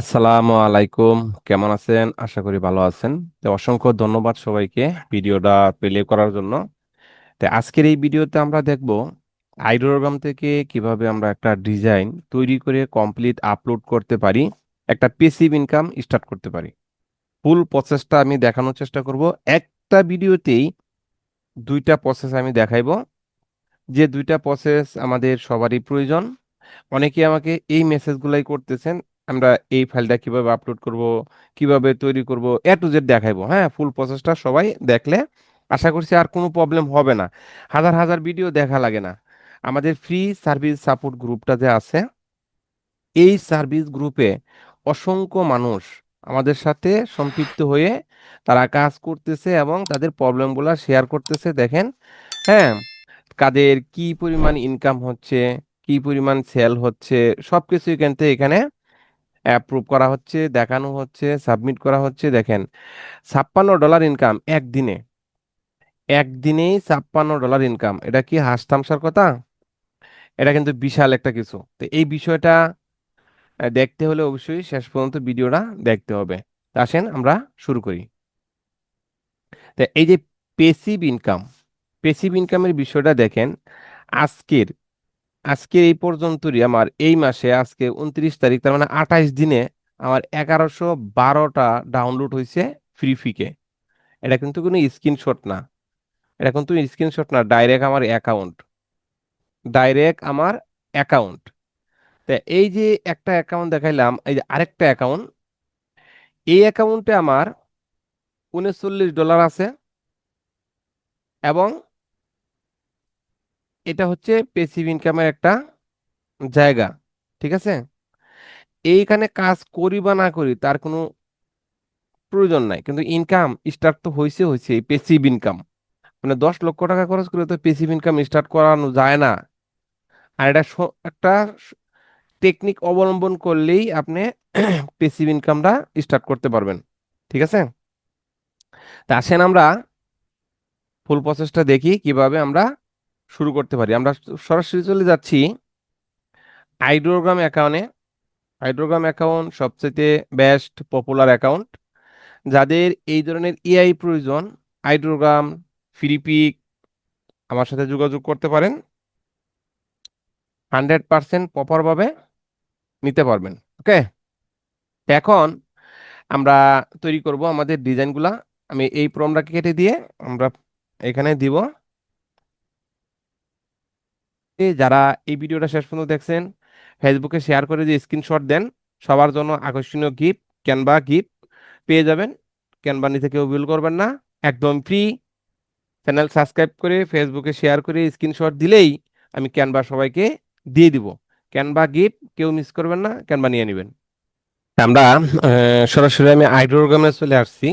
আসসালামু আলাইকুম। কেমন আছেন? আশা করি ভালো আছেন। তো অসংখ্য ধন্যবাদ সবাইকে ভিডিওটা প্লে করার জন্য। তো আজকের এই ভিডিওতে আমরা দেখব আইডোগ্রাম থেকে কীভাবে আমরা একটা ডিজাইন তৈরি করে কমপ্লিট আপলোড করতে পারি, একটা পেসিভ ইনকাম স্টার্ট করতে পারি। ফুল প্রসেসটা আমি দেখানোর চেষ্টা করব। একটা ভিডিওতেই দুইটা প্রসেস আমি দেখাইবো। যে দুইটা প্রসেস আমাদের সবারই প্রয়োজন। অনেকে আমাকে এই মেসেজগুলাই করতেছেন আমরা এই ফাইলটা কীভাবে আপলোড করব, কীভাবে তৈরি করব এ টু জেড দেখাইবো হ্যাঁ? ফুল প্রসেসটা সবাই দেখলে আশা করছি আর কোনো প্রবলেম হবে না। হাজার হাজার ভিডিও দেখা লাগে না। আমাদের ফ্রি সার্ভিস সাপোর্ট গ্রুপটা যে আছে, এই সার্ভিস গ্রুপে অসংখ্য মানুষ আমাদের সাথে সম্পৃক্ত হয়ে তারা কাজ করতেছে এবং তাদের প্রবলেমগুলো শেয়ার করতেছে। দেখেন হ্যাঁ? কাদের কি পরিমাণ ইনকাম হচ্ছে, কি পরিমাণ সেল হচ্ছে, সবকিছু এখান থেকে এখানে অ্যাপ্রুভ করা হচ্ছে, দেখানো হচ্ছে সাবমিট করা হচ্ছে, দেখেন, ছাপ্পান্ন ডলার ইনকাম একদিনে। একদিনেই ছাপ্পান্ন ডলার ইনকাম এটা কি হাঁস তামসার কথা? এটা কিন্তু বিশাল একটা কিছু। তো এই বিষয়টা দেখতে হলে অবশ্যই শেষ পর্যন্ত ভিডিওটা দেখতে হবে। আসেন আমরা শুরু করি। তো এই যে পেসিভ ইনকাম পেসিভ ইনকামের বিষয়টা দেখেন, আজকের আজকে এই পর্যন্তই। আমার এই মাসে আজকে উনত্রিশ তারিখ, তার মানে আঠাইশ দিনে আমার এগারোশো বারোটা ডাউনলোড হয়েছে ফ্রি ফিকে এটা কিন্তু কোনো স্ক্রিনশট না। এটা কিন্তু স্ক্রিনশট না ডাইরেক্ট আমার অ্যাকাউন্ট ডাইরেক্ট আমার অ্যাকাউন্ট তা এই যে একটা অ্যাকাউন্ট দেখাইলাম, এই যে আরেকটা অ্যাকাউন্ট এই অ্যাকাউন্টে আমার উনচল্লিশ ডলার আছে এবং এটা হচ্ছে পেসিভ ইনকামের একটা জায়গা, ঠিক আছে? এইখানে কাজ করি বা না করি তার কোনো প্রয়োজন নাই, কিন্তু ইনকাম স্টার্ট তো হয়েছে হয়েছে এই পেসিভ ইনকাম মানে দশ লক্ষ টাকা খরচ করে তো পেসিভ ইনকাম স্টার্ট করানো যায় না। আর এটা একটা টেকনিক অবলম্বন করলেই আপনি পেসিভ ইনকামটা স্টার্ট করতে পারবেন, ঠিক আছে? তা আসেন আমরা ফুল প্রসেসটা দেখি কীভাবে আমরা শুরু করতে পারি। আমরা সরাসরি চলে যাচ্ছি আইড্রোগ্রাম অ্যাকাউন্টে। আইড্রোগ্রাম অ্যাকাউন্ট সবচেয়ে বেস্ট পপুলার অ্যাকাউন্ট। যাদের এই ধরনের এআই প্রয়োজন আইড্রোগ্রাম ফ্রিপিক আমার সাথে যোগাযোগ করতে পারেন। হান্ড্রেড পার্সেন্ট প্রপারভাবে নিতে পারবেন, ওকে? এখন আমরা তৈরি করব আমাদের ডিজাইনগুলা। আমি এই প্রমটাকে কেটে দিয়ে আমরা এখানে দিব। যারা এই ভিডিওটা শেষ পর্যন্ত দেখছেন, ফেসবুকে শেয়ার করে যে স্ক্রিনশট দেন, সবার জন্য আকর্ষণীয় গিফট ক্যানভা গিফট পেয়ে যাবেন। ক্যানভা নিতে কেউ বিল করবেন না, একদম ফ্রি চ্যানেল সাবস্ক্রাইব করে, ফেসবুকে শেয়ার করে স্ক্রিনশট দিলেই আমি ক্যানভা সবাইকে দিয়ে দিব। ক্যানভা গিফট কেউ মিস করবেন না ক্যানভা নিয়ে নেবেন। আমরা সরাসরি আমি আইড্রোগ্রামে চলে আসছি।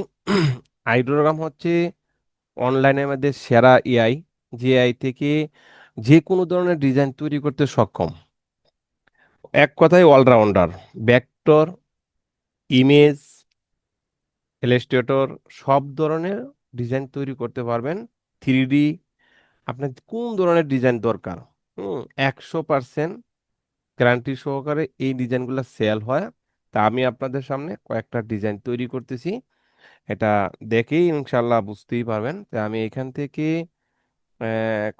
আইড্রোগ্রাম হচ্ছে অনলাইনের মধ্যে সেরা এআই যে আই থেকে যে কোনো ধরনের ডিজাইন তৈরি করতে সক্ষম। এক কথায় অলরাউন্ডার ব্যাক্টর ইমেজ ইলাস্ট্রেটর সব ধরনের ডিজাইন তৈরি করতে পারবেন। থ্রি ডি আপনার কোন ধরনের ডিজাইন দরকার? হুম, একশো পার্সেন্ট গ্যারান্টি সহকারে এই ডিজাইনগুলো সেল হয়। তা আমি আপনাদের সামনে কয়েকটা ডিজাইন তৈরি করতেছি। এটা দেখেই ইনশাল্লাহ বুঝতেই পারবেন। তো আমি এখান থেকে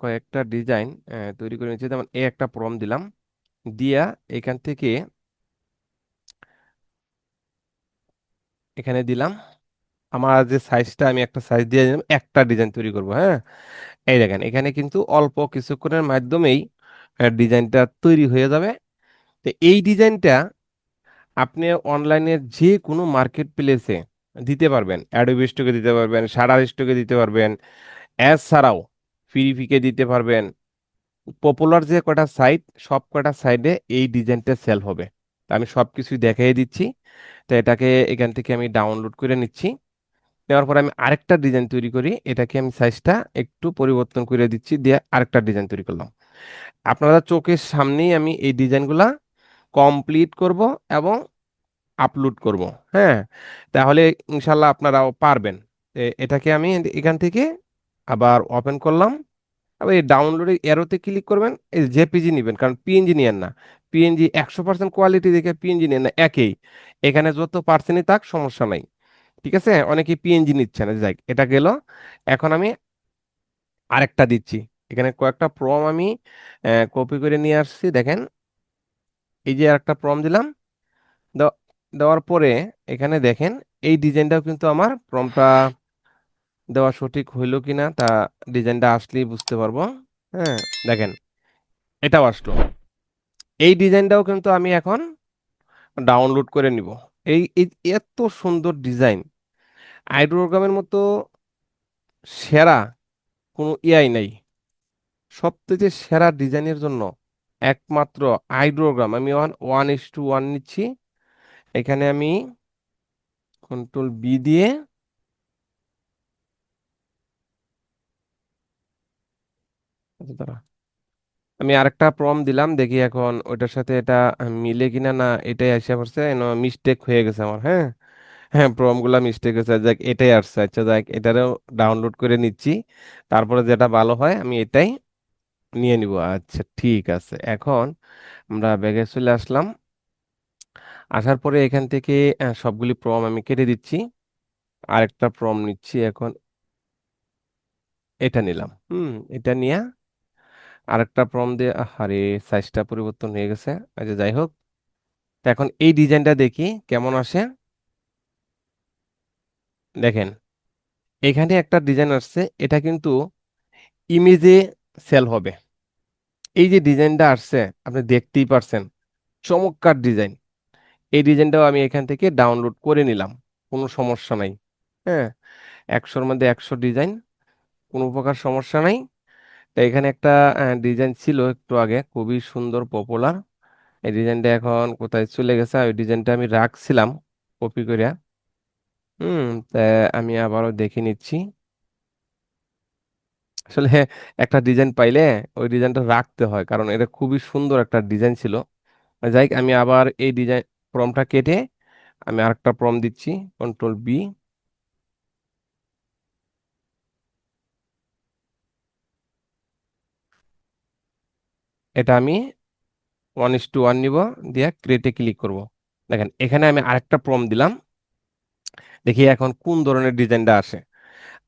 কয়েকটা ডিজাইন তৈরি করে নিচ্ছি যেমন এই একটা প্রম দিলাম। দিয়া এখান থেকে এখানে দিলাম। আমার যে সাইজটা আমি একটা সাইজ দিয়ে দিলাম, একটা ডিজাইন তৈরি করব হ্যাঁ? এই দেখেন, এখানে কিন্তু অল্প কিছুক্ষণের মাধ্যমেই ডিজাইনটা তৈরি হয়ে যাবে। তো এই ডিজাইনটা আপনি অনলাইনের যে কোনো মার্কেট প্লেসে দিতে পারবেন। অ্যাডোবি স্টকে দিতে পারবেন সারা স্টকে দিতে পারবেন অ্যাজ ছাড়াও ফ্রিফিকে দিতে পারবেন। পপুলার যে কটা সাইট সব কটা সাইডে এই ডিজাইনটা সেল হবে। তা আমি সব কিছুই দেখাই দিচ্ছি। তো এটাকে এখান থেকে আমি ডাউনলোড করে নিচ্ছি। নেওয়ার পর আমি আরেকটা ডিজাইন তৈরি করি। এটাকে আমি সাইজটা একটু পরিবর্তন করে দিচ্ছি। দিয়ে আরেকটা ডিজাইন তৈরি করলাম। আপনারা চোখের সামনেই আমি এই ডিজাইনগুলা কমপ্লিট করব এবং আপলোড করব। হ্যাঁ? তাহলে ইনশাল্লাহ আপনারাও পারবেন। এটাকে আমি এখান থেকে আবার ওপেন করলাম। আবার এই ডাউনলোডের এরোতে ক্লিক করবেন, এই জেপিজি নেবেন, কারণ পিএনজি নিয়েন না। পিএনজি একশো পার্সেন্ট কোয়ালিটি দেখে পিএনজি নেন না, একই। এখানে যত পার্সেন্টই থাক, সমস্যা নাই। ঠিক আছে? অনেকে পিএনজি নিচ্ছে না যাই এটা গেল। এখন আমি আরেকটা দিচ্ছি। এখানে কয়েকটা প্রম আমি কপি করে নিয়ে আসছি, দেখেন। এই যে আরেকটা প্রম দিলাম। দেওয়া- দেওয়ার পরে এখানে দেখেন, এই ডিজাইনটাও কিন্তু আমার প্রমটা দেওয়া সঠিক হইল কিনা তা ডিজাইনটা আসলেই বুঝতে পারব। হ্যাঁ দেখেন এটাও আসলো এই ডিজাইনটাও কিন্তু আমি এখন ডাউনলোড করে নিব। এই এত সুন্দর ডিজাইন। আইড্রোগ্রামের মতো সেরা কোনো এআই নাই। সবথেকে সেরা ডিজাইনের জন্য একমাত্র আইড্রোগ্রাম আমি one one is to one নিচ্ছি। এখানে আমি কন্ট্রোল বি দিয়ে দাঁড়া। আমি আরেকটা প্রম দিলাম, দেখি এখন ওইটার সাথে এটা মিলে কিনা না, এটাই আসে পড়ছে মিস্টেক হয়ে গেছে আমার হ্যাঁ হ্যাঁ প্রমগুলা মিস্টেক হয়েছে, যাক, এটাই আসছে আচ্ছা যাক, এটারও ডাউনলোড করে নিচ্ছি, তারপরে যেটা ভালো হয়, আমি এটাই নিয়ে নিব আচ্ছা ঠিক আছে, এখন আমরা ব্যাগে চলে আসলাম, আসার পরে এখান থেকে সবগুলি প্রম আমি কেটে দিচ্ছি, আরেকটা প্রম নিচ্ছি, এখন এটা নিলাম, হুম, এটা নিয়ে আরেকটা প্রম দিয়ে আরে সাইজটা পরিবর্তন হয়ে গেছে। আচ্ছা যাই হোক তো এখন এই ডিজাইনটা দেখি, কেমন আসে? দেখেন, এখানে একটা ডিজাইন আসছে, এটা কিন্তু ইমেজে সেল হবে। এই যে ডিজাইনটা আসছে, আপনি দেখতেই পারছেন, চমৎকার ডিজাইন। এই ডিজাইনটাও আমি এখান থেকে ডাউনলোড করে নিলাম, কোনো সমস্যা নাই। হ্যাঁ একশোর মধ্যে একশো ডিজাইন, কোনো প্রকার সমস্যা নাই। এখানে একটা ডিজাইন ছিল একটু আগে, খুবই সুন্দর পপুলার এই ডিজাইনটা এখন কোথায় চলে গেছে? ওই ডিজাইনটা আমি রাখছিলাম কপি করে হুম আমি আবারও দেখে নিচ্ছি। আসলে একটা ডিজাইন পাইলে ওই ডিজাইনটা রাখতে হয়, কারণ এটা খুবই সুন্দর একটা ডিজাইন ছিল। যাই আমি আবার এই ডিজাইন প্রমটা কেটে আমি আরেকটা প্রম দিচ্ছি কন্ট্রোল বি এটা আমি ওয়ান ইস টু ওয়ান নিব, দিয়ে ক্রিয়েটে ক্লিক করব। দেখেন, এখানে আমি আরেকটা প্রম দিলাম। দেখি এখন কোন ধরনের ডিজাইনটা আসে।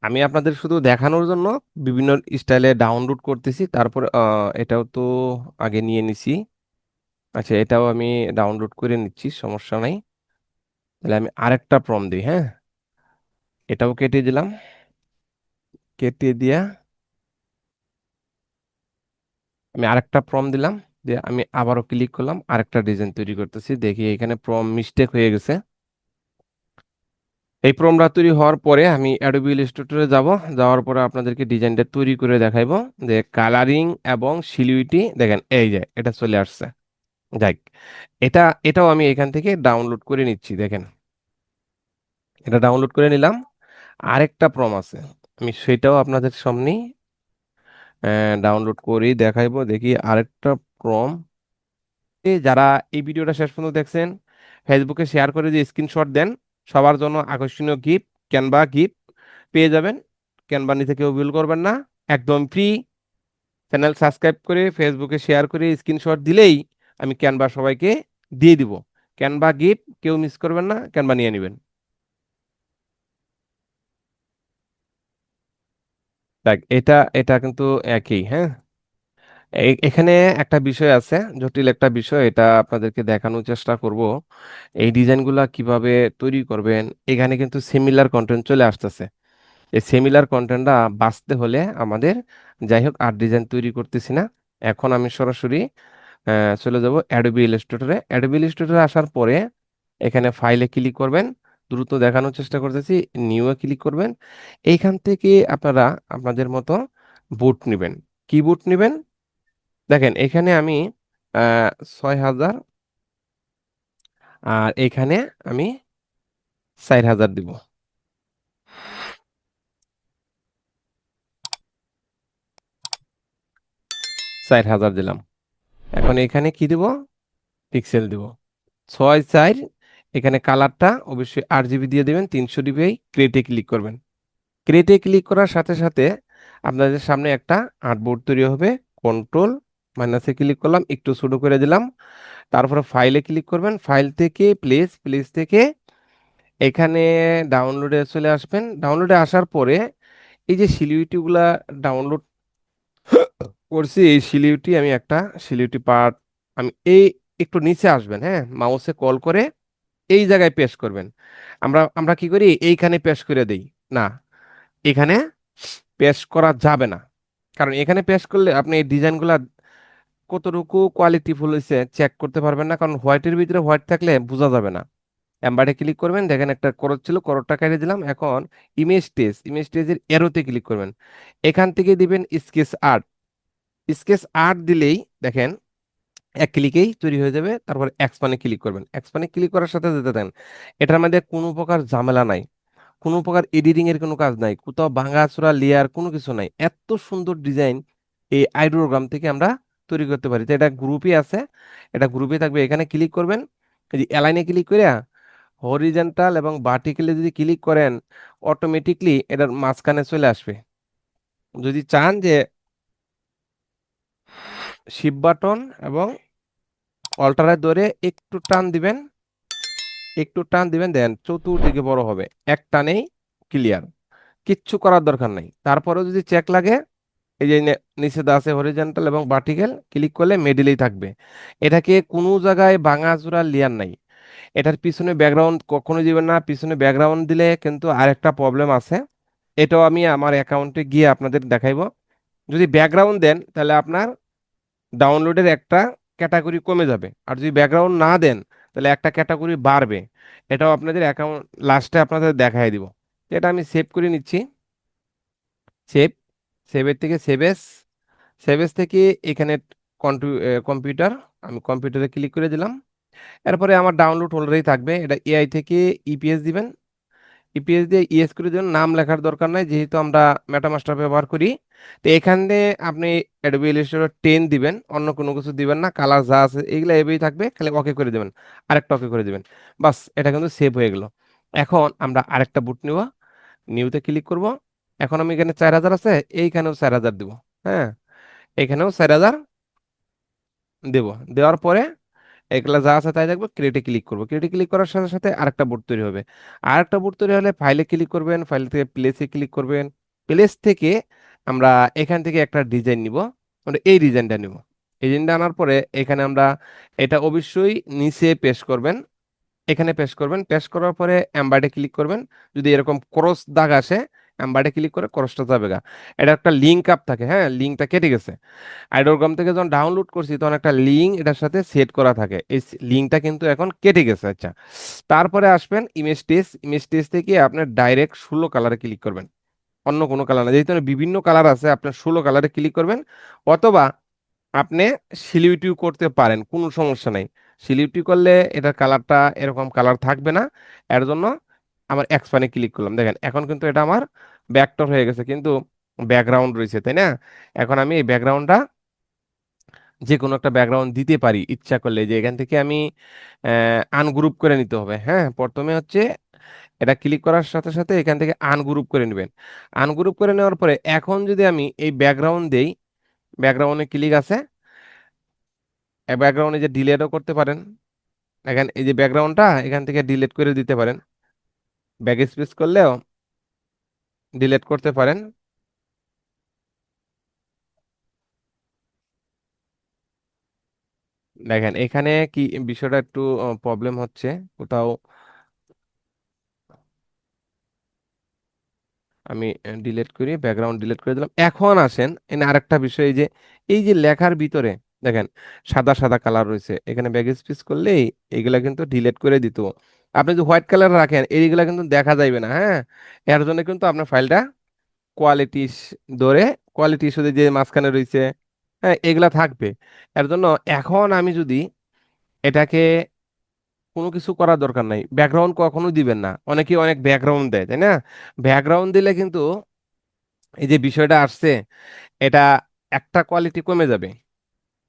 আমি আপনাদের শুধু দেখানোর জন্য বিভিন্ন স্টাইলে ডাউনলোড করতেছি, তারপর এটাও তো আগে নিয়ে নিছি। আচ্ছা এটাও আমি ডাউনলোড করে নিচ্ছি, সমস্যা নাই। তাহলে আমি আরেকটা প্রম দিই হ্যাঁ? এটাও কেটে দিলাম। কেটে দিয়া আমি আরেকটা প্রম দিলাম, দিয়ে আমি আবারও ক্লিক করলাম, আরেকটা ডিজাইন তৈরি করতেছি। দেখি এখানে প্রম মিস্টেক হয়ে গেছে। এই প্রমটা তৈরি হওয়ার পরে আমি অ্যাডোবি ইলাস্ট্রেটরে যাব। যাওয়ার পরে আপনাদেরকে ডিজাইনটা তৈরি করে দেখাইবো। যে কালারিং এবং সিলিউইটি দেখেন এই যে এটা চলে আসছে। যাই এটা, এটাও আমি এখান থেকে ডাউনলোড করে নিচ্ছি, দেখেন। এটা ডাউনলোড করে নিলাম। আরেকটা প্রম আছে, আমি সেটাও আপনাদের সামনেই ডাউনলোড করেই দেখাইবো। দেখি আরেকটা প্রম যারা এই ভিডিওটা শেষ পর্যন্ত দেখছেন ফেসবুকে শেয়ার করে যে স্ক্রিনশট দেন, সবার জন্য আকর্ষণীয় গিফট ক্যানভা গিফট পেয়ে যাবেন। ক্যানভা নিতে কেউ বিল করবেন না। একদম ফ্রি চ্যানেল সাবস্ক্রাইব করে ফেসবুকে শেয়ার করে স্ক্রিনশট দিলেই আমি ক্যানভা সবাইকে দিয়ে দিব। ক্যানভা গিফট কেউ মিস করবেন না ক্যানভা নিয়ে নেবেন। দেখ, এটা এটা কিন্তু একই হ্যাঁ? এখানে একটা বিষয় আছে, জটিল একটা বিষয়, এটা আপনাদেরকে দেখানোর চেষ্টা করব। এই ডিজাইনগুলা কীভাবে তৈরি করবেন, এখানে কিন্তু সিমিলার কন্টেন্ট চলে আসতেছে। এই সিমিলার কন্টেন্টটা বাঁচতে হলে আমাদের যাই হোক আর ডিজাইন তৈরি করতেছি না। এখন আমি সরাসরি চলে যাব অ্যাডোবি ইলাস্ট্রেটরে অ্যাডোবি ইলাস্ট্রেটরে আসার পরে এখানে ফাইলে ক্লিক করবেন। দ্রুত দেখানোর চেষ্টা করতেছি নিউ এ ক্লিক করবেন। এইখান থেকে আপনারা আপনাদের মতো বুট নেবেন। কি বুট নেবেন? দেখেন, এখানে আমি ছয় হাজার আর এখানে আমি চার হাজার দিব। চার হাজার দিলাম। এখন এখানে কি দিব? পিক্সেল দিব। ছয় চার এখানে কালারটা অবশ্যই আট জিবি দিয়ে দেবেন, তিনশো ডিবি ক্রেটে ক্লিক করবেন। ক্রেটে ক্লিক করার সাথে সাথে আপনাদের সামনে একটা আর্টবোর্ড তৈরি হবে কন্ট্রোল মাইনাসে ক্লিক করলাম, একটু ছোট করে দিলাম, তারপরে ফাইলে ক্লিক করবেন ফাইল থেকে প্লেস প্লেস থেকে এখানে ডাউনলোডে চলে আসবেন। ডাউনলোডে আসার পরে এই যে শিলিউটিগুলা ডাউনলোড করছি, এই সিলিউটি আমি একটা শিলিউটি পার্ট আমি এই একটু নিচে আসবেন হ্যাঁ মাউসে কল করে এই জায়গায় পেশ করবেন। আমরা আমরা কি করি? এইখানে পেস্ট করে দেই। না, এখানে পেশ করা যাবে না। কারণ এখানে পেশ করলে আপনি এই ডিজাইনগুলা কতটুকু কোয়ালিটিফুল হয়েছে চেক করতে পারবেন না। কারণ হোয়াইটের ভিতরে হোয়াইট থাকলে বোঝা যাবে না। এম্বারে ক্লিক করবেন। দেখেন একটা করত ছিল, করতটা কেটে দিলাম। এখন ইমেজ টেস ইমেজ টেস্টের এরোতে ক্লিক করবেন। এখান থেকে দিবেন স্কেচ আর্ট স্কেচ আর্ট দিলেই দেখেন এক ক্লিকেই তৈরি হয়ে যাবে, তারপর এক্সপানে ক্লিক করবেন। এক্সপানে ক্লিক করার সাথে যেতে দেন, এটার মধ্যে কোনো প্রকার ঝামেলা নাই, কোনো প্রকার এডিটিং এর কোনো কাজ নাই, কোথাও ভাঙাচোরা লেয়ার কোনো কিছু নাই। এত সুন্দর ডিজাইন এই আইডোগ্রাম থেকে আমরা তৈরি করতে পারি। তো এটা গ্রুপে আছে, এটা গ্রুপে থাকবে, এখানে ক্লিক করবেন, এই যে অ্যালাইনে ক্লিক করে হরিজেন্টাল এবং ভার্টিক্যালি যদি ক্লিক করেন অটোমেটিকলি এটার মাঝখানে চলে আসবে। যদি চান যে শিপ বাটন এবং অল্টারে ধরে একটু টান দিবেন, একটু টান দিবেন, দেন চতুর্দিকে বড় হবে এক টানেই ক্লিয়ার কিচ্ছু করার দরকার নাই। তারপরেও যদি চেক লাগে, এই যে নিচে আছে হরিজন্টাল এবং ভার্টিক্যাল ক্লিক করলে মিডিলেই থাকবে। এটাকে কোনো জায়গায় ভাঙাচোরা লেয়ার নাই। এটার পিছনে ব্যাকগ্রাউন্ড কখনো দিবেন না, পিছনে ব্যাকগ্রাউন্ড দিলে কিন্তু আরেকটা প্রবলেম আছে। এটাও আমি আমার অ্যাকাউন্টে গিয়ে আপনাদের দেখাইবো। যদি ব্যাকগ্রাউন্ড দেন, তাহলে আপনার ডাউনলোডের একটা ক্যাটাগরি কমে যাবে। আর যদি ব্যাকগ্রাউন্ড না দেন, তাহলে একটা ক্যাটাগরি বাড়বে। এটাও আপনাদের অ্যাকাউন্ট লাস্টে আপনাদের দেখাই দিব। এটা আমি সেভ করে নিচ্ছি। সেভ সেভের থেকে সেভেস সেভেস থেকে এখানে কম্পিউটার আমি কম্পিউটারে ক্লিক করে দিলাম। এরপরে আমার ডাউনলোড হোল্ডারেই থাকবে। এটা এআই থেকে ইপিএস দিবেন। ইপিএস দিয়ে ইএস করে দেবেন নাম লেখার দরকার নাই, যেহেতু আমরা মেটামাস্টার ব্যবহার করি। তো এখান দিয়ে আপনি অ্যাডোবি টেন দিবেন, অন্য কোনো কিছু দিবেন না কালার যা আছে, এগুলো এভাবেই থাকবে, খালি ওকে করে দেবেন, আরেকটা ওকে করে দেবেন। বাস, এটা কিন্তু সেভ হয়ে গেল। এখন আমরা আরেকটা বুট নিব নিউতে ক্লিক করব। এখন আমি এখানে চার হাজার আছে, এইখানেও চার হাজার দিব হ্যাঁ? এখানেও চার হাজার দেব। দেওয়ার পরে এগুলা যা আছে তাই দেখব ক্রিয়েটে ক্লিক করব। ক্রিয়েটে ক্লিক করার সাথে সাথে আরেকটা বোর্ড তৈরি হবে। আরেকটা বোর্ড তৈরি হলে ফাইলে ক্লিক করবেন ফাইল থেকে প্লেসে ক্লিক করবেন। প্লেস থেকে আমরা এখান থেকে একটা ডিজাইন নিব, আমরা এই ডিজাইনটা নিব। ডিজাইনটা আনার পরে এখানে আমরা এটা অবশ্যই নিচে পেশ করবেন। এখানে পেশ করবেন। পেশ করার পরে এমবার্ডে ক্লিক করবেন। যদি এরকম ক্রস দাগ আসে এমবার্ডে ক্লিক করে ক্রসটা যাবে গা। এটা একটা লিঙ্ক আপ থাকে হ্যাঁ? লিঙ্কটা কেটে গেছে। আইডোগ্রাম থেকে যখন ডাউনলোড করছি, তখন একটা লিঙ্ক এটার সাথে সেট করা থাকে। এই লিঙ্কটা কিন্তু এখন কেটে গেছে আচ্ছা। তারপরে আসবেন ইমেজ টেস্ট ইমেজ টেস্ট থেকে আপনার ডাইরেক্ট ষোলো কালারে ক্লিক করবেন। অন্য কোনো কালার না। যেহেতু বিভিন্ন কালার আছে আপনার ষোলো কালারে ক্লিক করবেন। অথবা আপনি সিলিউটিও করতে পারেন, কোনো সমস্যা নাই। সিলিউটি করলে এটার কালারটা এরকম কালার থাকবে না। এর জন্য আমার এক্সপানে ক্লিক করলাম। দেখেন, এখন কিন্তু এটা আমার ব্যাকটপ হয়ে গেছে, কিন্তু ব্যাকগ্রাউন্ড রয়েছে, তাই না? এখন আমি এই ব্যাকগ্রাউন্ডটা যে কোনো একটা ব্যাকগ্রাউন্ড দিতে পারি, ইচ্ছা করলে যে এখান থেকে আমি আনগ্রুপ করে নিতে হবে হ্যাঁ? প্রথমে হচ্ছে এটা ক্লিক করার সাথে সাথে এখান থেকে আনগ্রুপ করে নেবেন। আনগ্রুপ করে নেওয়ার পরে এখন যদি আমি এই ব্যাকগ্রাউন্ড দেই ব্যাকগ্রাউন্ডে ক্লিক আছে ব্যাকগ্রাউন্ডে যে ডিলেটও করতে পারেন এখান এই যে ব্যাকগ্রাউন্ডটা এখান থেকে ডিলেট করে দিতে পারেন। ব্যাক স্পেস করলেও ডিলেট করতে পারেন। দেখেন, এখানে কি বিষয়টা একটু প্রবলেম হচ্ছে। কোথাও আমি ডিলিট করি ব্যাকগ্রাউন্ড ডিলেট করে দিলাম। এখন আসেন এখানে আরেকটা বিষয় যে, এই যে লেখার ভিতরে, দেখেন, সাদা সাদা কালার রয়েছে। এখানে ব্যাক স্পেস করলেই এগুলা কিন্তু ডিলেট করে দিত। আপনি যদি হোয়াইট কালার রাখেন, এইগুলা কিন্তু দেখা যাইবে না হ্যাঁ? এর জন্য কিন্তু আপনার ফাইলটা কোয়ালিটি ধরে কোয়ালিটি ইস্যুতে যে মাঝখানে রয়েছে হ্যাঁ এগুলা থাকবে। এর জন্য এখন আমি যদি এটাকে কোনো কিছু করার দরকার নাই ব্যাকগ্রাউন্ড কখনো দিবেন না। অনেকে অনেক ব্যাকগ্রাউন্ড দেয়, তাই না? ব্যাকগ্রাউন্ড দিলে কিন্তু এই যে বিষয়টা আসছে, এটা একটা কোয়ালিটি কমে যাবে।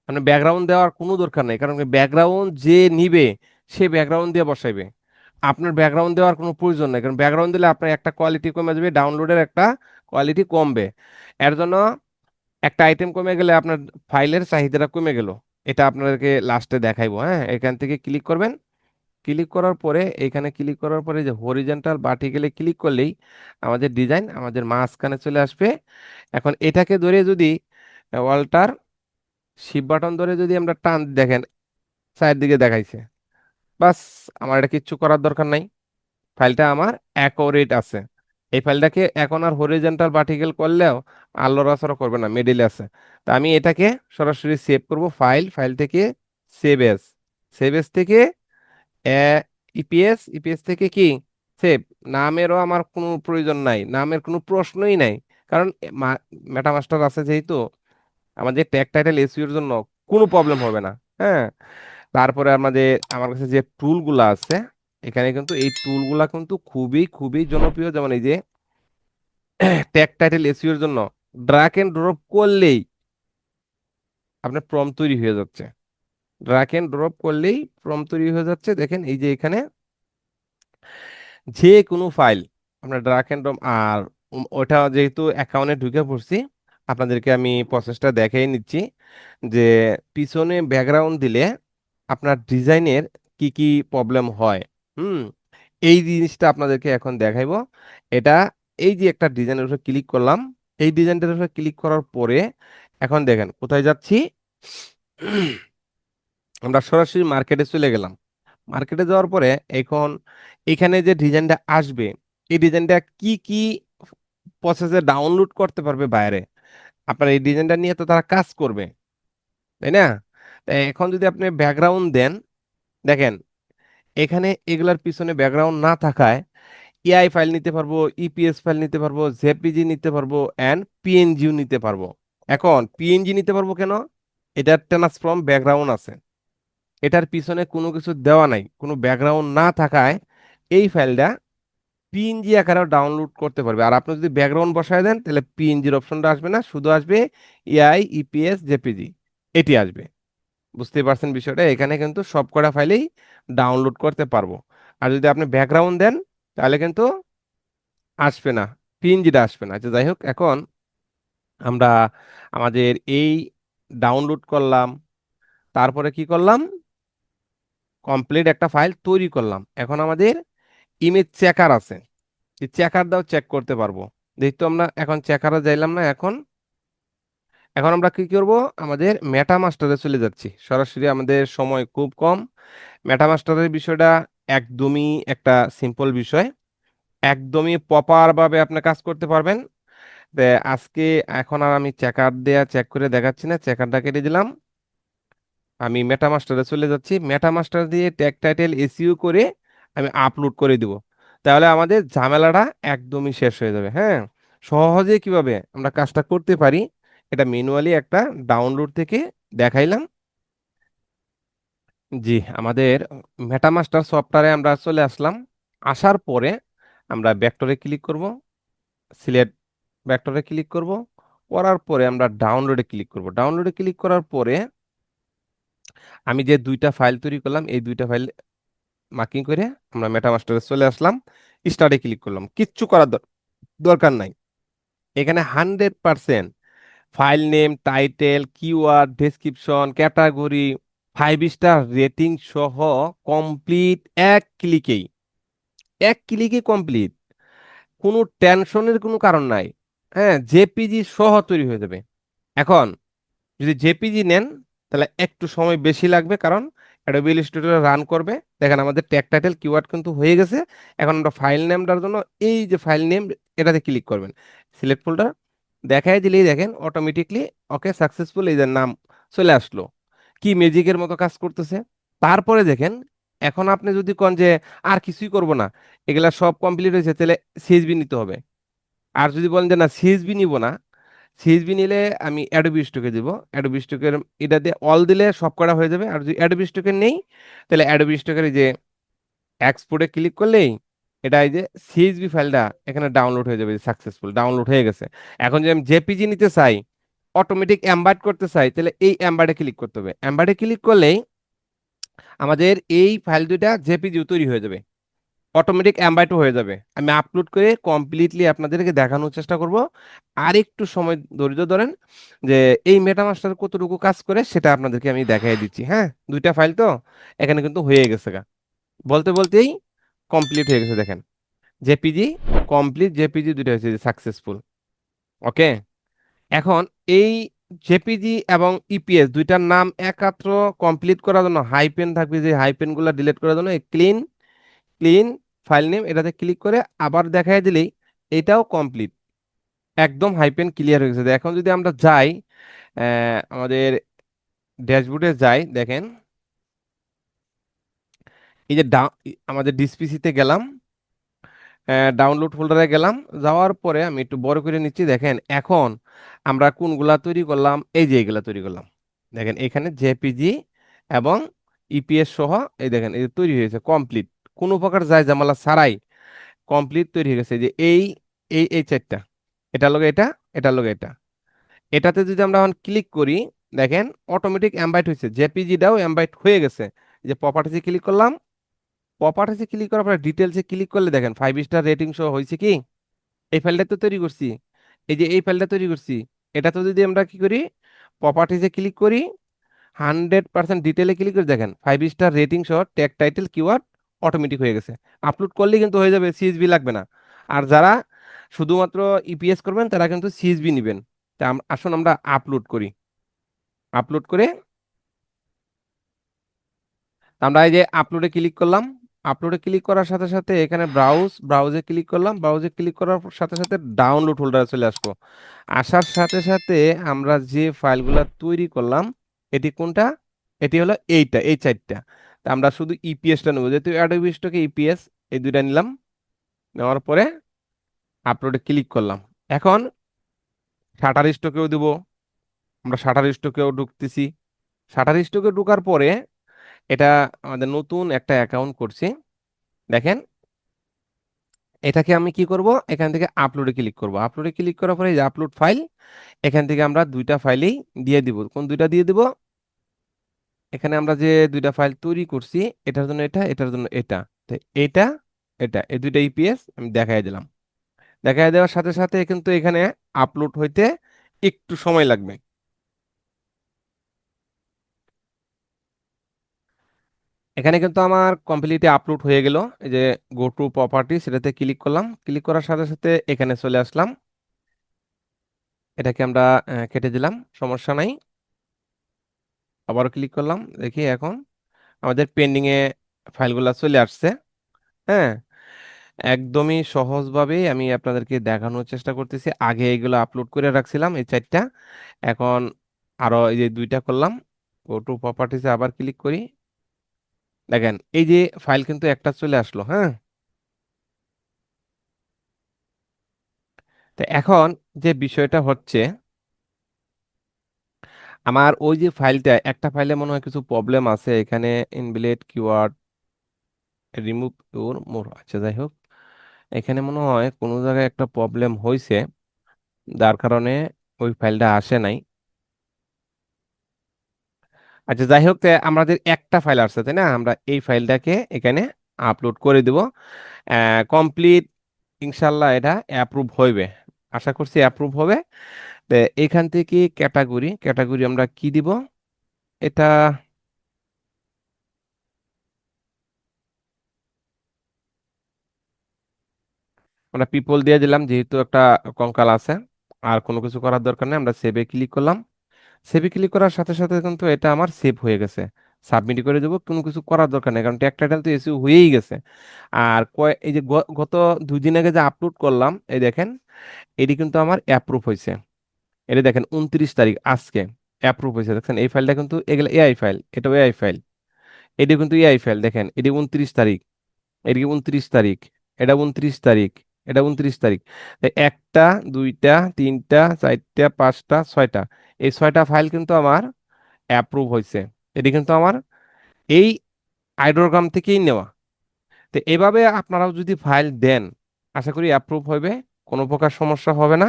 মানে ব্যাকগ্রাউন্ড দেওয়ার কোনো দরকার নেই, কারণ ব্যাকগ্রাউন্ড যে নিবে, সে ব্যাকগ্রাউন্ড দিয়ে বসাইবে। আপনার ব্যাকগ্রাউন্ড দেওয়ার কোনো প্রয়োজন নেই। কারণ ব্যাকগ্রাউন্ড দিলে আপনার একটা কোয়ালিটি কমে যাবে ডাউনলোডের একটা কোয়ালিটি কমবে। এর জন্য একটা আইটেম কমে গেলে আপনার ফাইলের চাহিদাটা কমে গেল। এটা আপনাদেরকে লাস্টে দেখাইবো হ্যাঁ? এখান থেকে ক্লিক করবেন। ক্লিক করার পরে, এখানে ক্লিক করার পরে যে হরিজন্টাল ভার্টিক্যালে ক্লিক করলেই আমাদের ডিজাইন আমাদের মাঝখানে চলে আসবে। এখন এটাকে ধরে যদি ওয়ালটার শিপ বাটন ধরে যদি আমরা টান, দেখেন চায়ের দিকে দেখাইছে। বাস, আমার এটা কিচ্ছু করার দরকার নাই। ফাইলটা আমার অ্যাকোরেট আছে। এই ফাইলটাকে এখন আর হরিজন্টাল ভার্টিক্যাল করলেও আর লড়াচড়া করবে না মিডিলে আছে। তা আমি এটাকে সরাসরি সেভ করব ফাইল ফাইল থেকে সেভ এস সেভ এস থেকে ইপিএস ইপিএস থেকে কি? সেভ নামেরও আমার কোনো প্রয়োজন নাই, নামের কোনো প্রশ্নই নাই। কারণ মেটা মাস্টার আছে যেহেতু আমাদের ট্যাগ টাইটেল এসইওর জন্য কোনো প্রবলেম হবে না হ্যাঁ? তারপরে আমাদের, আমার কাছে যে টুলগুলো আছে, এখানে কিন্তু এই টুলগুলা কিন্তু খুবই খুবই জনপ্রিয়। যেমন এই যে ট্যাগ টাইটেল এসইওর জন্য ড্রাগ এন্ড ড্রপ করলেই আপনার প্রম তৈরি হয়ে যাচ্ছে। ড্রাগ এন্ড ড্রপ করলেই প্রম তৈরি হয়ে যাচ্ছে। দেখেন এই যে এখানে যে কোনো ফাইল আপনার ড্রাগ এন্ড ড্রপ আর ওটা যেহেতু অ্যাকাউন্টে ঢুকে পড়ছি, আপনাদেরকে আমি প্রসেসটা দেখাই নিচ্ছি যে পিছনে ব্যাকগ্রাউন্ড দিলে আপনার ডিজাইনের কি কি প্রবলেম হয়? হুম, এই জিনিসটা আপনাদেরকে এখন দেখাইবো। এটা এই যে একটা ডিজাইনের উপর ক্লিক করলাম, এই ডিজাইনটার উপর ক্লিক করার পরে এখন দেখেন, কোথায় যাচ্ছি? আমরা সরাসরি মার্কেটে চলে গেলাম। মার্কেটে যাওয়ার পরে এখন এখানে যে ডিজাইনটা আসবে, এই ডিজাইনটা কি কি প্রসেসে ডাউনলোড করতে পারবে বাইরে? আপনার এই ডিজাইনটা নিয়ে তো তারা কাজ করবে, তাই না? এখন যদি আপনি ব্যাকগ্রাউন্ড দেন, দেখেন, এখানে এগুলার পিছনে ব্যাকগ্রাউন্ড না থাকায় এআই ফাইল নিতে পারব ইপিএস ফাইল নিতে পারব জেপিজি নিতে পারব অ্যান্ড পিএনজিও নিতে পারব। এখন পিএনজি নিতে পারব কেন? এটার ট্রান্সফর্ম ব্যাকগ্রাউন্ড আছে। এটার পিছনে কোনো কিছু দেওয়া নাই, কোনো ব্যাকগ্রাউন্ড না থাকায় এই ফাইলটা পিএনজি আকারেও ডাউনলোড করতে পারবে। আর আপনি যদি ব্যাকগ্রাউন্ড বসায় দেন, তাহলে পিএনজির অপশনটা আসবে না, শুধু আসবে এআই ইপিএস জেপিজি এটি আসবে। বুঝতে পারছেন বিষয়টা, এখানে কিন্তু সব কটা ফাইলেই ডাউনলোড করতে পারব। আর যদি আপনি ব্যাকগ্রাউন্ড দেন, তাহলে কিন্তু আসবে না পিএনজিটা আসবে না। আচ্ছা যাই হোক এখন আমরা আমাদের এই ডাউনলোড করলাম, তারপরে কি করলাম? কমপ্লিট একটা ফাইল তৈরি করলাম। এখন আমাদের ইমেজ চেকার আছে। এই চেকার দাও চেক করতে পারব। যেহেতু আমরা এখন চেকারে যাইলাম না, এখন এখন আমরা কি করব? আমাদের মেটামাস্টারে চলে যাচ্ছি। সরাসরি আমাদের সময় খুব কম। মেটামাস্টারের বিষয়টা একদমই একটা সিম্পল বিষয়। একদমই প্রপার ভাবে আপনি কাজ করতে পারবেন। আজকে এখন আর আমি চেকার দেয়া চেক করে দেখাচ্ছি না। চেকারটা কেটে দিলাম। আমি মেটামাস্টারে চলে যাচ্ছি। মেটামাস্টার দিয়ে ট্যাগ টাইটেল এসইও করে আমি আপলোড করে দিব। তাহলে আমাদের ঝামেলাটা একদমই শেষ হয়ে যাবে। হ্যাঁ? সহজে কীভাবে আমরা কাজটা করতে পারি? এটা ম্যানুয়ালি একটা ডাউনলোড থেকে দেখাইলাম। জি, আমাদের মেটামাস্টার সফটওয়্যারে আমরা চলে আসলাম। আসার পরে আমরা ভেক্টরে ক্লিক করব সিলেট ভেক্টরে ক্লিক করব, করার পরে আমরা ডাউনলোডে ক্লিক করব। ডাউনলোডে ক্লিক করার পরে আমি যে দুইটা ফাইল তৈরি করলাম, এই দুইটা ফাইল মার্কিং করে আমরা মেটামাস্টারে চলে আসলাম স্টার্টে ক্লিক করলাম। কিচ্ছু করার দরকার নাই। এখানে hundred percent file name, title, keyword, description, category, five star rating সহ কমপ্লিট এক ক্লিকেই। এক ক্লিকে কমপ্লিট। কোনো টেনশনের কোনো কারণ নাই। হ্যাঁ জেপিজি সহ তৈরি হয়ে যাবে। এখন যদি জেপিজি নেন, তাহলে একটু সময় বেশি লাগবে কারণ অ্যাডোবি ইলাস্ট্রেটর রান করবে। দেখেন আমাদের ট্যাগ টাইটেল কিওয়ার্ড কিন্তু হয়ে গেছে। এখন আমরা ফাইল নেমটার জন্য এই যে ফাইল নেম এটাতে ক্লিক করবেন। সিলেক্ট ফোল্ডার দেখাই দিলেই দেখেন অটোমেটিকলি ওকে সাকসেসফুল এই যে নাম চলে আসলো। কি ম্যাজিকের মতো কাজ করতেছে? তারপরে দেখেন, এখন আপনি যদি কোন যে আর কিছুই করব না, এগুলা সব কমপ্লিট হয়েছে, তাহলে সিএসবি নিতে হবে। আর যদি বলেন যে না সিএসবি নিব না সিএসবি নিলে আমি অ্যাডোবি স্টকে দিব। অ্যাডোবি স্টকের এটা দিয়ে অল দিলে সব করা হয়ে যাবে। আর যদি অ্যাডোবি স্টকের নেই, তাহলে অ্যাডোবি স্টকের যে এক্সপোর্টে ক্লিক করলেই এটা এই যে সিএসবি ফাইলটা এখানে ডাউনলোড হয়ে যাবে সাকসেসফুল ডাউনলোড হয়ে গেছে। এখন যদি আমি জেপিজি নিতে চাই অটোমেটিক এম্বার্ড করতে চাই, তাহলে এই এম্বার্ডে ক্লিক করতে হবে। এম্বার্ডে ক্লিক করলেই আমাদের এই ফাইল দুইটা জেপিজি তৈরি হয়ে যাবে। অটোমেটিক অ্যাম্বাইটও হয়ে যাবে। আমি আপলোড করে কমপ্লিটলি আপনাদেরকে দেখানোর চেষ্টা করব। আর একটু সময় ধৈর্য ধরেন যে এই মেটামাস্টার কতটুকু কাজ করে সেটা আপনাদেরকে আমি দেখাই দিচ্ছি হ্যাঁ? দুইটা ফাইল তো, এখানে কিন্তু হয়ে গেছে গা। বলতে বলতেই কমপ্লিট হয়ে গেছে, দেখেন। জেপিজি কমপ্লিট জেপিজি দুইটা হয়েছে সাকসেসফুল ওকে এখন এই জেপিজি এবং ইপিএস দুইটার নাম একাত্র কমপ্লিট করার জন্য হাইপেন থাকবে, যে হাইপেনগুলো ডিলিট করার জন্য ক্লিন ক্লিন ফাইল নেম এটাতে ক্লিক করে আবার দেখাই দিলেই এটাও কমপ্লিট একদম হাইপেন ক্লিয়ার হয়ে গেছে। এখন যদি আমরা যাই আমাদের ড্যাশবোর্ডে যাই, দেখেন। এই যে আমাদের ডিসপিসিতে গেলাম ডাউনলোড ফোল্ডারে গেলাম, যাওয়ার পরে আমি একটু বড় করে নিচ্ছি, দেখেন এখন আমরা কোনগুলা তৈরি করলাম, এই যে এগুলা তৈরি করলাম। দেখেন এখানে জেপিজি এবং ইপিএস সহ, এই দেখেন, এই তৈরি হয়েছে কমপ্লিট কোনো প্রকার যায় জামালা ছাড়াই কমপ্লিট তৈরি হয়ে গেছে যে এই এই এই চারটা। এটা লগে এটা এটা লগে এটা। এটাতে যদি আমরা এখন ক্লিক করি, দেখেন অটোমেটিক অ্যাম্বাইট হয়েছে, জেপিজিটাও অ্যাম্বাইট হয়ে গেছে। যে প্রপার্টিসে ক্লিক করলাম প্রপার্টিসে ক্লিক করার পরে ডিটেলসে ক্লিক করলে দেখেন ফাইভ স্টার রেটিং সহ হয়েছে কি? এই ফাইলটা তো তৈরি করছি। এই যে এই ফাইলটা তৈরি করছি, এটা তো যদি আমরা কি করি? প্রপার্টিসে ক্লিক করি হান্ড্রেড পার্সেন্ট ডিটেলে ক্লিক করে দেখেন ফাইভ স্টার রেটিং সহ ট্যাগ টাইটেল কিওয়ার্ড অটোমেটিক হয়ে গেছে। আপলোড করলেই কিন্তু হয়ে যাবে সিএসবি লাগবে না। আর যারা শুধুমাত্র ইপিএস করবেন, তারা কিন্তু সিএসবি নেবেন। তা আসুন আমরা আপলোড করি। আপলোড করে আমরা এই যে আপলোডে ক্লিক করলাম। আপলোডে ক্লিক করার সাথে সাথে এখানে ব্রাউজ ব্রাউজে ক্লিক করলাম। ব্রাউজে ক্লিক করার সাথে সাথে ডাউনলোড হোল্ডারে চলে আসব। আসার সাথে সাথে আমরা যে ফাইলগুলো তৈরি করলাম, এটি কোনটা? এটি হলো এইটা, এই চারটা। তা আমরা শুধু ইপিএসটা নেব। যেহেতু অ্যাডোবি স্টকে ইপিএস এই দুইটা নিলাম। নেওয়ার পরে আপলোডে ক্লিক করলাম। এখন শাটার স্টকেও দেবো। আমরা শাটার স্টকেও ঢুকতেছি। শাটার স্টকে ঢোকার পরে এটা আমাদের নতুন একটা অ্যাকাউন্ট করছি। দেখেন, এটাকে আমি কি করব? এখান থেকে আপলোডে ক্লিক করব। আপলোডে ক্লিক করার পরে যে আপলোড ফাইল এখান থেকে আমরা দুইটা ফাইলেই দিয়ে দিব। কোন দুইটা দিয়ে দিব? এখানে আমরা যে দুইটা ফাইল তৈরি করছি, এটার জন্য এটা, এটার জন্য এটা। তো এটা এটা, এই দুইটা ইপিএস আমি দেখাই দিলাম। দেখাই দেওয়ার সাথে সাথে কিন্তু এখানে আপলোড হইতে একটু সময় লাগবে। এখানে কিন্তু আমার কমপ্লিটলি আপলোড হয়ে গেল। এই যে গো টু প্রপার্টি সেটাতে ক্লিক করলাম। ক্লিক করার সাথে সাথে এখানে চলে আসলাম। এটাকে আমরা কেটে দিলাম। সমস্যা নাই। আবারও ক্লিক করলাম। দেখি এখন আমাদের পেন্ডিং এ ফাইলগুলো চলে আসছে। হ্যাঁ একদমই সহজভাবেই আমি আপনাদেরকে দেখানোর চেষ্টা করতেছি। আগে এগুলো আপলোড করে রাখছিলাম এই চারটা। এখন আরও এই যে দুইটা করলাম। গো টু প্রপার্টিসে আবার ক্লিক করি। দেখেন, এই যে ফাইল কিন্তু একটা চলে আসলো হ্যাঁ? তো এখন যে বিষয়টা হচ্ছে, আমার ওই যে ফাইলটা একটা ফাইলে মনে হয় কিছু প্রবলেম আছে, এখানে inbuilt keyword remove your more আচ্ছা যাই হোক। এখানে মনে হয় কোনো জায়গায় একটা প্রবলেম হয়েছে যার কারণে ওই ফাইলটা আসে নাই। আচ্ছা যাই হোক আমাদের একটা ফাইল আসছে, তাই না? আমরা এই ফাইলটাকে এখানে আপলোড করে দেব। কমপ্লিট ইনশাল্লাহ এটা অ্যাপ্রুভ হইবে। আশা করছি অ্যাপ্রুভ হবে। এখান থেকে ক্যাটাগরি ক্যাটাগরি আমরা কি দিব? এটা আমরা পিপল দিয়ে দিলাম, যেহেতু একটা কঙ্কাল আছে, আর কোনো কিছু করার দরকার নেই, আমরা সেভে ক্লিক করলাম। সেভে ক্লিক করার সাথে সাথে কিন্তু এটা আমার সেভ হয়ে গেছে। সাবমিট করে দেবো, কোনো কিছু করার দরকার নেই, কারণ ট্যাগ টাইটেল তো এসিও হয়েই গেছে। আর কয়, এই যে গত দুই দিন আগে যে আপলোড করলাম, এই দেখেন, এটি কিন্তু আমার অ্যাপ্রুভ হয়েছে। এটা দেখেন, উনত্রিশ তারিখ আজকে অ্যাপ্রুভ হয়েছে। দেখছেন, এই ফাইলটা কিন্তু এগুলো এআই ফাইল এটাও এআই ফাইল এটি কিন্তু এআই ফাইল দেখেন, এটি উনত্রিশ তারিখ, এটি উনত্রিশ তারিখ, এটা উনত্রিশ তারিখ, এটা উনত্রিশ তারিখ। একটা, দুইটা, তিনটা, চারটা, পাঁচটা, ছয়টা এই ছয়টা ফাইল কিন্তু আমার অ্যাপ্রুভ হয়েছে এটি কিন্তু আমার এই আইডোগ্রাম থেকেই নেওয়া। তো এভাবে আপনারাও যদি ফাইল দেন, আশা করি অ্যাপ্রুভ হবে কোনো প্রকার সমস্যা হবে না।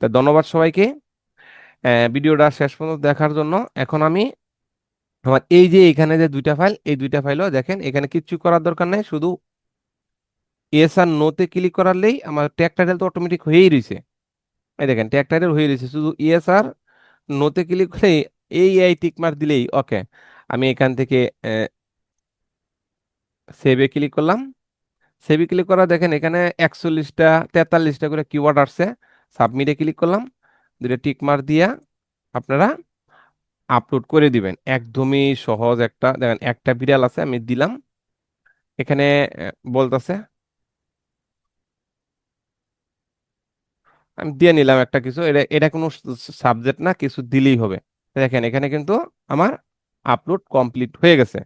তা ধন্যবাদ সবাইকে। ভিডিওটা শেষ পর্যন্ত দেখার জন্য। এখন আমি আমার এই যে এখানে যে দুইটা ফাইল, এই দুইটা ফাইলও দেখেন, এখানে কিচ্ছু করার দরকার নেই, শুধু এস আর নোতে ক্লিক করালেই আমার ট্যাগ টাইটেল তো অটোমেটিক হয়েই রয়েছে। এই দেখেন ট্যাগ টাইটেল হয়ে রয়েছে, শুধু ইএস আর নোতে ক্লিক করে এই এই টিক মার্ক দিলেই ওকে আমি এখান থেকে সেভে ক্লিক করলাম। সেভে ক্লিক করা দেখেন এখানে একচল্লিশটা, তেতাল্লিশটা করে কিওয়ার্ড আসছে। সাবমিটে ক্লিক করলাম। দুটো টিক মার্ক দিয়া আপনারা আপলোড করে দিবেন। একদমই সহজ একটা, দেখেন একটা বিড়াল আছে, আমি দিলাম। এখানে বলতেছে আমি দিয়ে নিলাম একটা কিছু। এটা এটা কোনো সাবজেক্ট না, কিছু দিলেই হবে। দেখেন, এখানে কিন্তু আমার আপলোড কমপ্লিট হয়ে গেছে।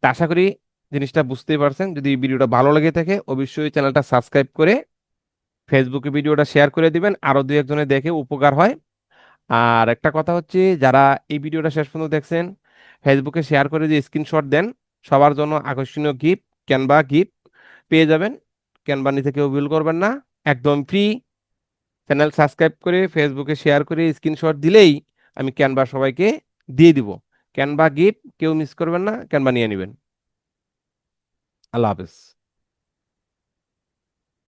তা আশা করি জিনিসটা বুঝতেই পারছেন। যদি ভিডিওটা ভালো লেগে থাকে, অবশ্যই চ্যানেলটা সাবস্ক্রাইব করে ফেসবুকে ভিডিওটা শেয়ার করে দিবেন। আরও দু একজনে দেখে উপকার হয়। আর একটা কথা হচ্ছে, যারা এই ভিডিওটা শেষ পর্যন্ত দেখছেন ফেসবুকে শেয়ার করে যে স্ক্রিনশট দেন, সবার জন্য আকর্ষণীয় গিফট ক্যানভা গিফট পেয়ে যাবেন। ক্যানভা নিতে কেউ বিল করবেন না। একদম ফ্রি চ্যানেল সাবস্ক্রাইব করে ফেসবুকে শেয়ার করে স্ক্রিনশট দিলেই আমি ক্যানভা সবাইকে দিয়ে দিব। ক্যানভা গিফট কেউ মিস করবেন না, ক্যানভা নিয়ে নেবেন। আল্লাহ হাফেজ।